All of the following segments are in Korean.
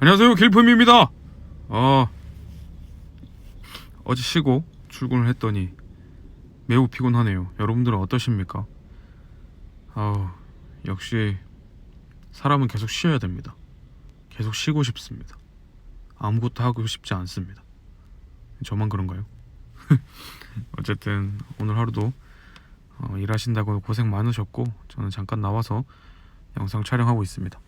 안녕하세요 길품입니다. 어 어제 쉬고 출근을 했더니 매우 피곤하네요. 여러분들은 어떠십니까? 아우 역시 사람은 계속 쉬어야 됩니다. 계속 쉬고 싶습니다. 아무것도 하고 싶지 않습니다. 저만 그런가요? 어쨌든 오늘 하루도 어, 일하신다고 고생 많으셨고 저는 잠깐 나와서 영상 촬영하고 있습니다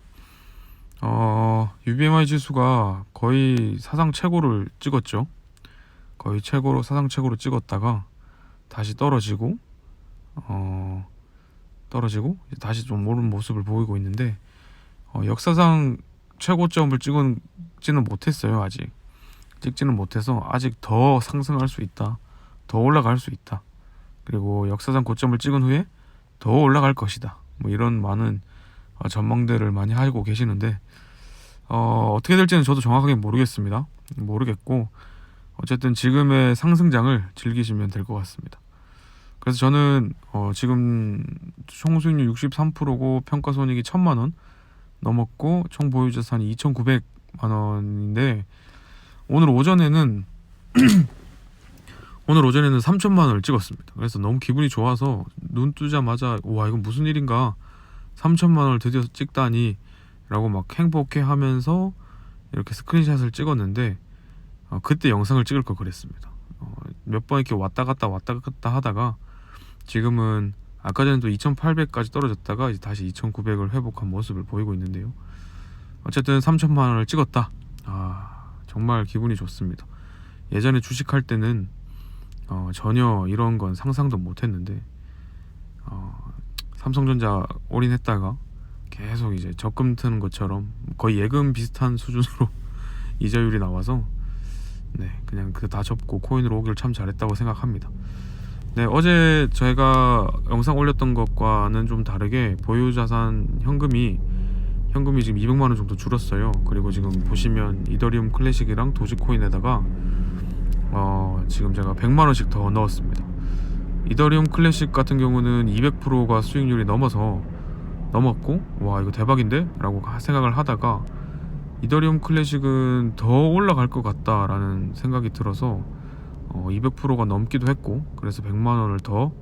어, UBMI 지수가 거의 사상 최고를 찍었죠. 거의 최고로 사상 최고로 찍었다가 다시 떨어지고 어, 떨어지고 다시 좀 오른 모습을 보이고 있는데 어, 역사상 최고점을 찍지는 못했어요 아직. 찍지는 못해서 아직 더 상승할 수 있다. 더 올라갈 수 있다. 그리고 역사상 고점을 찍은 후에 더 올라갈 것이다. 뭐 이런 많은 어, 전망들을 많이 하고 계시는데 어, 어떻게 될지는 저도 정확하게 모르겠습니다. 모르겠고 어쨌든 지금의 상승장을 즐기시면 될 것 같습니다. 그래서 저는 어, 지금 총 수익률 63%고 평가 손익이 1천만 원 넘었고 총 보유 자 산이 2,900만 원인데 오늘 오전에는 오늘 오전에는 3천만 원을 찍었습니다. 그래서 너무 기분이 좋아서 눈 뜨자마자 와 이건 무슨 일인가 3천만 원을 드디어 찍다니 라고 막 행복해 하면서 이렇게 스크린샷을 찍었는데 어, 그때 영상을 찍을 걸 그랬습니다. 어, 몇번 이렇게 왔다 갔다 왔다 갔다 하다가 지금은 아까 전에도 2,800까지 떨어졌다가 이제 다시 2,900을 회복한 모습을 보이고 있는데요. 어쨌든 3천만 원을 찍었다. 아 정말 기분이 좋습니다. 예전에 주식할 때는 어, 전혀 이런 건 상상도 못했는데 어, 삼성전자 올인했다가 계속 이제 적금 트는 것처럼 거의 예금 비슷한 수준으로 이자율이 나와서 네 그냥 그 다 접고 코인으로 오기를 참 잘했다고 생각합니다. 네 어제 저희가 영상 올렸던 것과는 좀 다르게 보유자산 현금이 현금이 지금 200만 원 정도 줄었어요. 그리고 지금 보시면 이더리움 클래식이랑 도지코인에다가 어 지금 제가 100만 원씩 더 넣었습니다. 이더리움 클래식 같은 경우는 200%가 수익률이 넘어서 넘었고 와 이거 대박인데? 라고 생각을 하다가 이더리움 클래식은 더 올라갈 것 같다라는 생각이 들어서 어, 200%가 넘기도 했고 그래서 100만 원을 더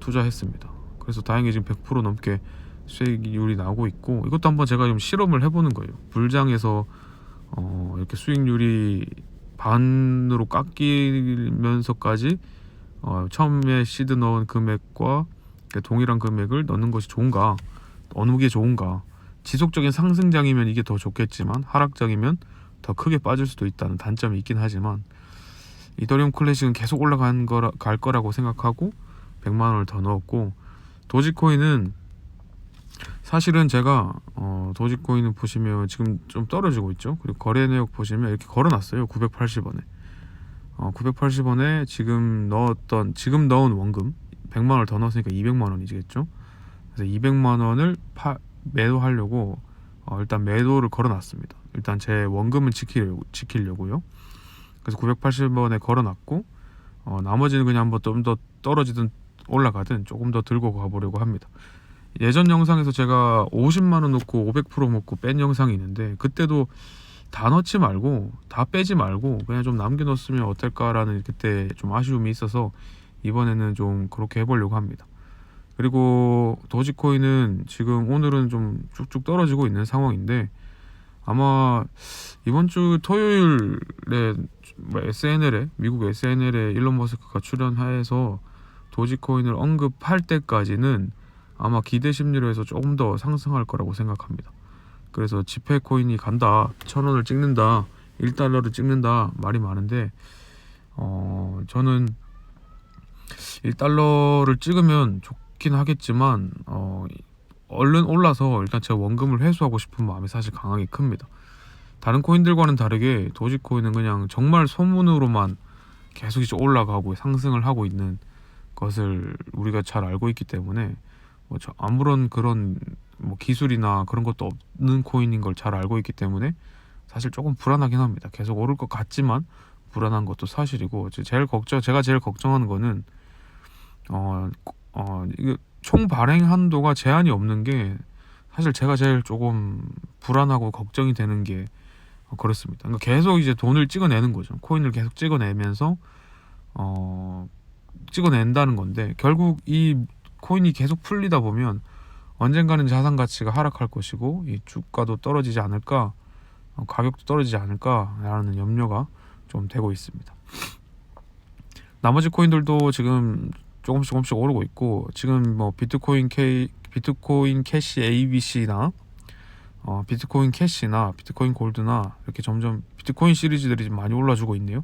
투자했습니다. 그래서 다행히 지금 100% 넘게 수익률이 나오고 있고 이것도 한번 제가 좀 실험을 해보는 거예요. 불장에서 어, 이렇게 수익률이 반으로 깎이면서까지 어, 처음에 시드 넣은 금액과 동일한 금액을 넣는 것이 좋은가 어느 게 좋은가 지속적인 상승장이면 이게 더 좋겠지만 하락장이면 더 크게 빠질 수도 있다는 단점이 있긴 하지만 이더리움 클래식은 계속 올라간 거라 갈 거라고 생각하고 100만 원을 더 넣었고 도지코인은 사실은 제가 어, 도지코인을 보시면 지금 좀 떨어지고 있죠. 그리고 거래 내역 보시면 이렇게 걸어놨어요. 980원에. 어, 980원에 지금 넣었던 지금 넣은 원금 100만 원을 더 넣었으니까 200만 원이겠죠. 그래서 200만 원을 파, 매도하려고 어, 일단 매도를 걸어놨습니다. 일단 제 원금은 지키려고, 지키려고요. 그래서 980원에 걸어놨고 어, 나머지는 그냥 한번 좀 더 떨어지든 올라가든 조금 더 들고 가보려고 합니다. 예전 영상에서 제가 50만 원 넣고 500% 먹고 뺀 영상이 있는데 그때도 다 넣지 말고 다 빼지 말고 그냥 좀 남겨 놓으면 어떨까라는 그때 좀 아쉬움이 있어서 이번에는 좀 그렇게 해보려고 합니다. 그리고 도지코인은 지금 오늘은 좀 쭉쭉 떨어지고 있는 상황인데 아마 이번 주 토요일에 SNL에 미국 SNL에 일론 머스크가 출연하여서 도지코인을 언급할 때까지는 아마 기대 심리로 해서 조금 더 상승할 거라고 생각합니다. 그래서 지폐 코인이 간다, 천 원을 찍는다, 1달러를 찍는다 말이 많은데 어 저는 1달러를 찍으면 좋긴 하겠지만 어 얼른 올라서 일단 제가 원금을 회수하고 싶은 마음이 사실 강하게 큽니다. 다른 코인들과는 다르게 도지코인은 그냥 정말 소문으로만 계속 이제 올라가고 상승을 하고 있는 것을 우리가 잘 알고 있기 때문에 뭐 아무런 그런 뭐 기술이나 그런 것도 없는 코인인 걸 잘 알고 있기 때문에 사실 조금 불안하긴 합니다. 계속 오를 것 같지만 불안한 것도 사실이고 제일 걱정 제가 제일 걱정하는 거는 어, 어 이게 총 발행 한도가 제한이 없는 게 사실 제가 제일 조금 불안하고 걱정이 되는 게 어, 그렇습니다. 그러니까 계속 이제 돈을 찍어내는 거죠. 코인을 계속 찍어내면서 어 찍어낸다는 건데 결국 이 코인이 계속 풀리다 보면 언젠가는 자산 가치가 하락할 것이고 이 주가도 떨어지지 않을까 어, 가격도 떨어지지 않을까라는 염려가 좀 되고 있습니다. 나머지 코인들도 지금 조금씩 조금씩 오르고 있고 지금 뭐 비트코인 K 비트코인 캐시 ABC나 어, 비트코인 캐시나 비트코인 골드나 이렇게 점점 비트코인 시리즈들이 좀 많이 올라주고 있네요.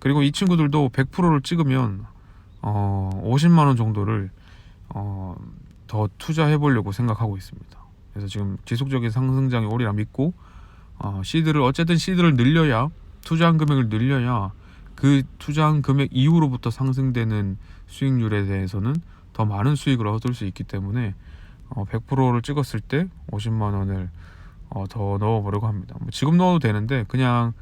그리고 이 친구들도 100%를 찍으면 어, 50만 원 정도를 어, 더 투자해 보려고 생각하고 있습니다. 그래서 지금 지속적인 상승장이 오리라 믿고 어, 시드를 어쨌든 시드를 늘려야 투자한 금액을 늘려야 그 투자한 금액 이후로부터 상승되는 수익률에 대해서는 더 많은 수익을 얻을 수 있기 때문에 어, 100%를 찍었을 때 50만 원을 어, 더 넣어보려고 합니다. 뭐 지금 넣어도 되는데 그냥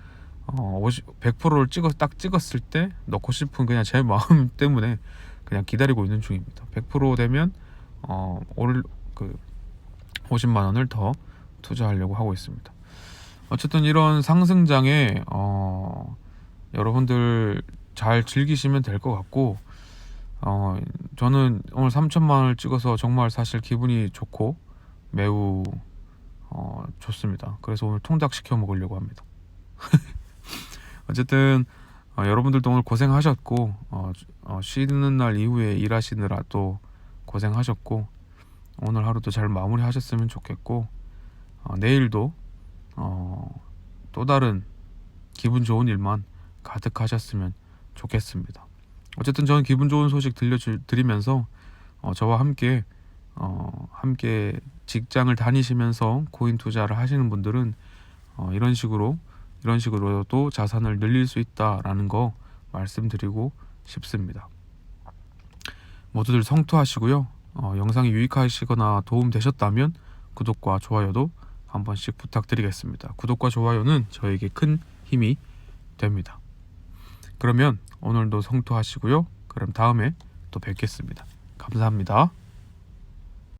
어, 50, 100%를 찍어 딱 찍었을 때 넣고 싶은 그냥 제 마음 때문에 그냥 기다리고 있는 중입니다. 100% 되면 어, 올 그 50만 원을 더 투자하려고 하고 있습니다. 어쨌든 이런 상승장에 어, 여러분들 잘 즐기시면 될 것 같고 어, 저는 오늘 3천만 원을 찍어서 정말 사실 기분이 좋고 매우 어, 좋습니다. 그래서 오늘 통닭 시켜 먹으려고 합니다. 어쨌든 어, 여러분들도 오늘 고생하셨고 어, 어, 쉬는 날 이후에 일하시느라 또 고생하셨고 오늘 하루도 잘 마무리하셨으면 좋겠고 어, 내일도 어, 또 다른 기분 좋은 일만 가득하셨으면 좋겠습니다. 어쨌든 저는 기분 좋은 소식 들려드리면서 어, 저와 함께 어, 함께 직장을 다니시면서 코인 투자를 하시는 분들은 어, 이런 식으로 이런 식으로도 자산을 늘릴 수 있다라는 거 말씀드리고 싶습니다. 모두들 성투하시고요. 어, 영상이 유익하시거나 도움 되셨다면 구독과 좋아요도 한 번씩 부탁드리겠습니다. 구독과 좋아요는 저에게 큰 힘이 됩니다. 그러면 오늘도 성투하시고요. 그럼 다음에 또 뵙겠습니다. 감사합니다.